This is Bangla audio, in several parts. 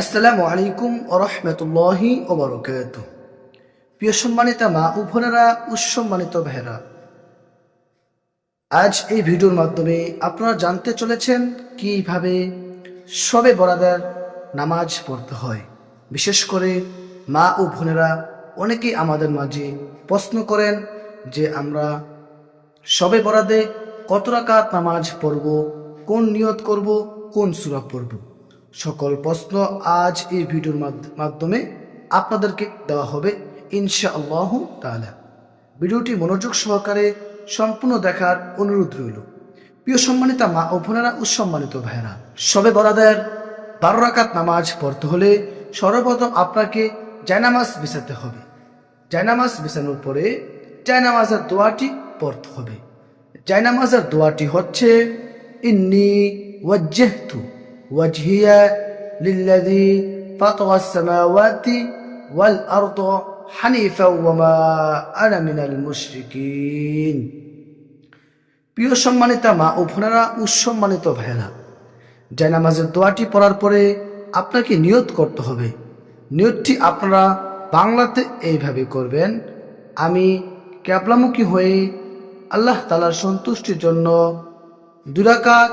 আসসালামু আলাইকুম ওরহমতুল্লাহি ওবরকাত প্রিয় সম্মানিতা মা ও বোনেরা উৎসম্মানিত ভেরা আজ এই ভিডিওর মাধ্যমে আপনারা জানতে চলেছেন কীভাবে সবে বরাদার নামাজ পড়তে হয়। বিশেষ করে মা ও বোনেরা অনেকেই আমাদের মাঝে প্রশ্ন করেন যে আমরা সবে বরাদে কত রাকাত নামাজ পড়ব, কোন নিয়ত করব, কোন সুরা পড়ব। সকল প্রশ্ন আজ এই ভিডিওর মাধ্য- মাধ্যমে আপনাদেরকে দেওয়া হবে ইনশা আল্লাহ তাআলা। ভিডিওটি মনোযোগ সহকারে সম্পূর্ণ দেখার অনুরোধ রইল। প্রিয় সম্মানিতা মা ও বোনেরা ও সম্মানিত ভাইরা সবে বরাদের বারো রাকাত নামাজ পড়তে হলে সর্বপ্রথম আপনাকে জায়নামাজ বিছাতে হবে। জায়নামাজ বিছানোর পরে জায়নামাজের দোয়াটি পড়তে হবে। জায়নামাজের দোয়াটি হচ্ছে, ইন্নি ওয়াজ্জাহতু ফাতারা সামাওয়াতি ওয়াল আরদ হানিফা ওয়া মা আনা মিনাল মুশরিকিন প্রিয় সম্মানিতা মা ও বোনেরা উৎসম্মানিত ভাইয়েরা জায়নামাজের দোয়াটি পড়ার পরে আপনাকে নিয়ত করতে হবে। নিয়তটি আপনারা বাংলাতে এইভাবে করবেন, আমি ক্যাবলামুখী হয়ে আল্লাহ তালার সন্তুষ্টির জন্য দুরাকাত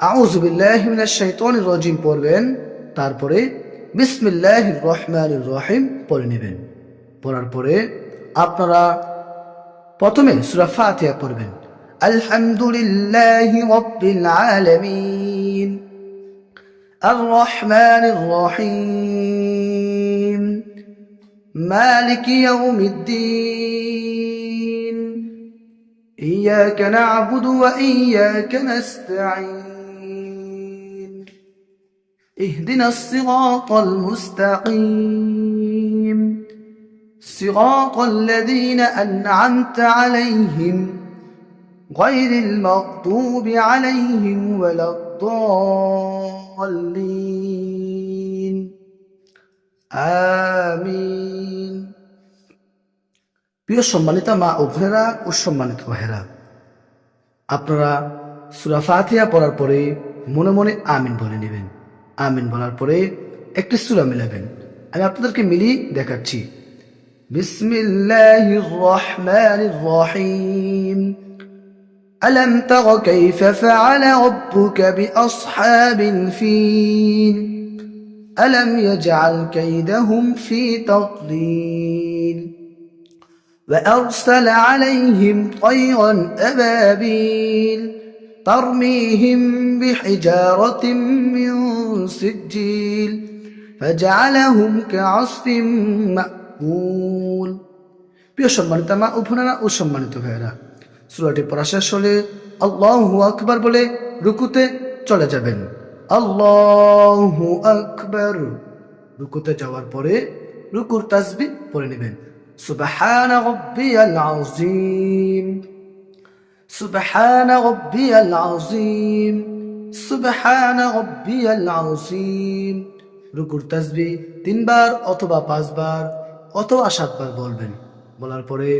আউযু বিল্লাহি মিনাশ শাইতানির রাজিম পড়বেন তারপরে বিসমিল্লাহির রহমানির রহিম পড়ে নেবেন পড়ার পরে আপনারা প্রথমে সূরা ফাতিহা পড়বেন আলহামদুলিল্লাহি রাব্বিল আলামিন আর রহমানির রহিম মালিক ইয়াউমিদ্দিন إياك نعبد وإياك نستعين اهدنا الصراط المستقيم صراط الذين أنعمت عليهم غير المغضوب عليهم ولا الضالين آمين প্রিয় সম্মানিতা মা ও বোনেরা ও সম্মানিত ভাইয়েরা আপনারা সুরা ফাতিহা পড়ার পরে মনে মনে আমিন বলে নেবেন আমিন বলার পরে একটি সুরা মিলাবেন আমি আপনাদেরকে মিলিয়ে দেখাচ্ছি বিসমিল্লাহির রহমানির রহিম ألم تر كيف فعل ربك بأصحاب الفيل ألم يجعل كيدهم في تضليل وأرسل عليهم طيرا أبابيل ترميهم بحجارة من سجيل فجعلهم كعصف مأكول প্রিয় সম্মানিত মা ও বোনেরা ও সম্মানিত ভাইয়েরা সুরাটি পড়া শেষ হলে আল্লাহু আকবার বলে রুকুতে চলে যাবেন আল্লাহু আকবার রুকুতে যাওয়ার পরে রুকুর তাসবি পড়ে নেবেন সুবহান রাব্বিয়াল আযীম সুবহান রাব্বিয়াল আযীম সুবহান রাব্বিয়াল আযীম রুকুর তাসবি তিনবার অথবা পাঁচবার অথবা সাতবার বলবেন বলার পরে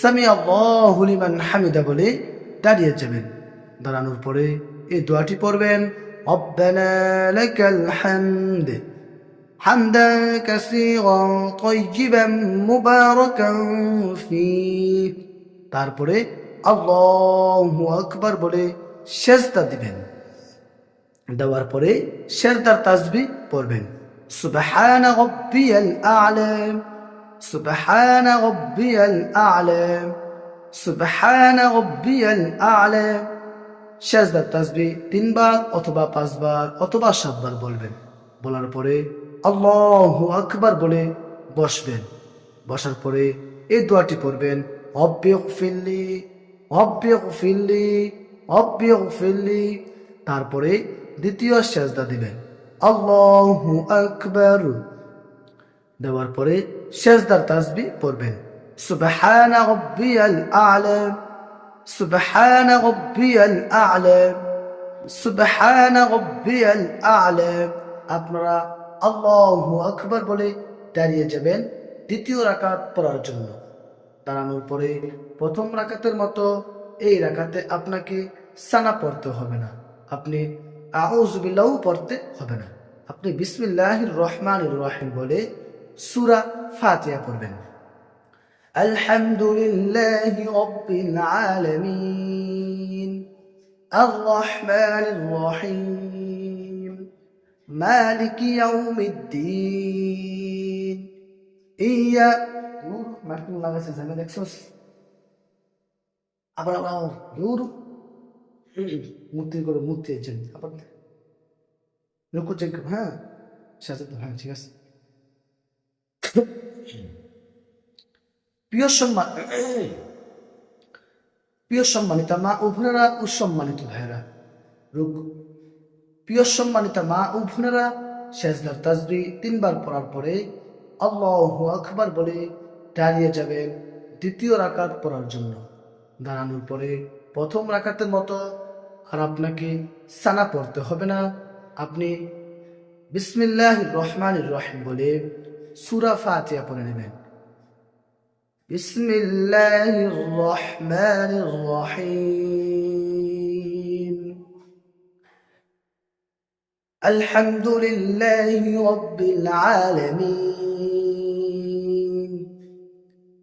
সামি আল্লাহু লিমান হামিদা বলে দাঁড়িয়ে যাবেন দাঁড়ানোর পরে এই দোয়াটি পড়বেন রব্বানা লাকাল হামদ حمدا كثيرا طيبا مباركا فيه তারপরে আল্লাহু আকবার বলে সেজদা দিবেন। দেওয়ার পরে সেজদার তাজবি পড়বেন। সুবহান রাব্বিয়াল আ'লা সুবহান রাব্বিয়াল আ'লা সুবহান রাব্বিয়াল আ'লা সেজদার তাসবি তিনবার অথবা পাঁচবার অথবা সাতবার বলবেন। বলার পরে আল্লাহু আকবার বলে বসবেন। বসার পরে এই দোয়াটি পড়বেন ফিল্লি অব্বিক ফিল্লি অব্বিক ফিল্লি। তারপরে দ্বিতীয় সেজদা দিবেন আল্লাহু আকবার। দেওয়ার পরে শেষদার তাসবি পড়বেন। সুবহান রব্বিয়াল আ'লা, সুবহান রব্বিয়াল আ'লা, সুবহান রব্বিয়াল আ'লা। আপনারা আল্লাহু আকবার বলে দাঁড়িয়ে যাবেন দ্বিতীয় রাকাত পড়ার জন্য। দাঁড়ানোর পরে প্রথম রাখাতের মতো এই রাখাতে আপনাকে সানা পড়তে হবে না। আপনি আউজবিল্লাও পড়তে হবে না। আপনি বিসমিল্লাহ রহমান রহিম বলে সুরা ফাতিয়া পড়বেন। আলহামদুলিল্লাহ রব্বিল আলামিন। আর রহমান রহিম। মালিক ইয়াউমিদ্দিন। ইয়া নূর মার্কিন লাগাইছে জানে দেখছোস আবার আবার নূর মূর্তি করে মূর্তি এর জন্য আবার রুকু চেক হ্যাঁ সাজাতে হ্যাঁ ঠিক আছে প্রিয় সম্মান প্রিয় সম্মানিতা মা ও বোনেরা উসম্মানিত ভাইয়েরা রুক প্রিয় সম্মানিতা মা ও বোনেরা শেষদার তাজবি তিনবার পড়ার পরে আল্লাহ আকবার বলে দাঁড়িয়ে যাবেন দ্বিতীয় রাকাত পড়ার জন্য। দাঁড়ানোর পরে প্রথম রাকাতের মতো আর আপনাকে সানা পড়তে হবে না। আপনি বিসমিল্লাহ রহমান রহিম বলে সুরা ফাতিয়া পড়ে নেবেন। বিসমিল্লাহ রহমান রহিম। আলহামদুলিল্লাহ রব্বিল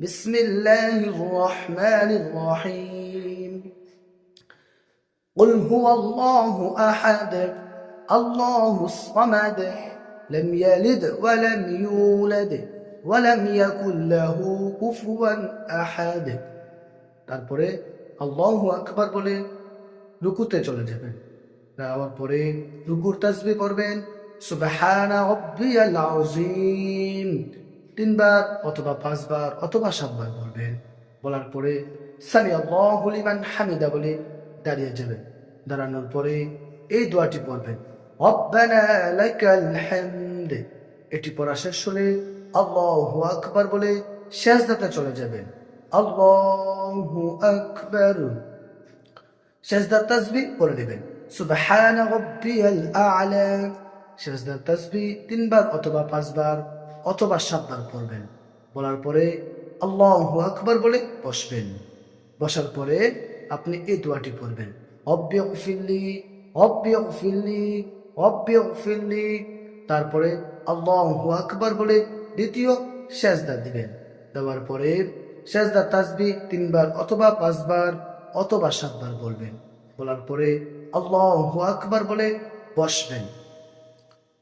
بسم الله الرحمن الرحيم قل هو الله أحد الله الصمد لم يلد ولم يولد ولم يكن له كفوا أحد তারপরে আল্লাহ আকবার বলে রুকুতে চলে যাবেন যাওয়ার পরে রুকুর তাসবি করবেন সুবহানা রাব্বিয়াল আযীম তিনবার অথবা পাঁচবার অথবা সাতবার বলবেন। বলার পরে সামি হামিদা বলে দাঁড়িয়ে যাবেন। দাঁড়ানোর পরে এই দোয়াটি পড়বেন এটি পড়া শেষ হলে আল্লাহু আকবার বলে শেষদাতে চলে যাবেন, আল্লাহু আকবার। শেষদার তাসবি পড়ে নেবেন, সুবহান শেষদার তাসবি তিনবার অথবা পাঁচবার অথবা সাতবার পড়বেন। বলার পরে আল্লাহু আকবার বলে বসবেন। বসার পরে আপনি এই দোয়াটি পড়বেন। অব্বে ফিল্লি অব্বে ফিল্লি তারপরে আল্লাহু আকবার বলে দ্বিতীয় সেজদা দিবেন। দেওয়ার পরে সেজদা তাসবি তিনবার অথবা পাঁচবার অথবা সাতবার বলবেন। বলার পরে আল্লাহু আকবার বলে বসবেন।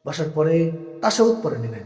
বসার পরে তাশাহুদ পড়ে নেবেন।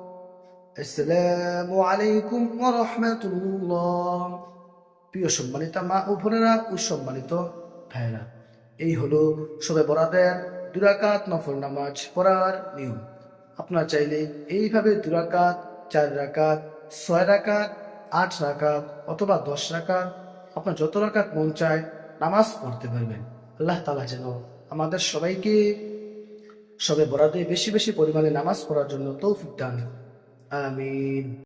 আসসালামু আলাইকুম ওয়া রাহমাতুল্লাহ। প্রিয় সম্মানিত মা ও বোনেরা ও সম্মানিত ভাইরা এই হলো সবে বরাদের দুরাকাত নফল নামাজ পড়ার নিয়ম। আপনারা চাইলে এইভাবে দুরাকাত, চার রাকাত, ছয় রাকাত, আট রাকাত অথবা দশ রাকাত আপনার যত রাকাত মন চায় নামাজ পড়তে পারবেন। আল্লাহ তালা যেন আমাদের সবাইকে সবে বরাদে বেশি বেশি পরিমাণে নামাজ পড়ার জন্য তৌফিক দান আমিন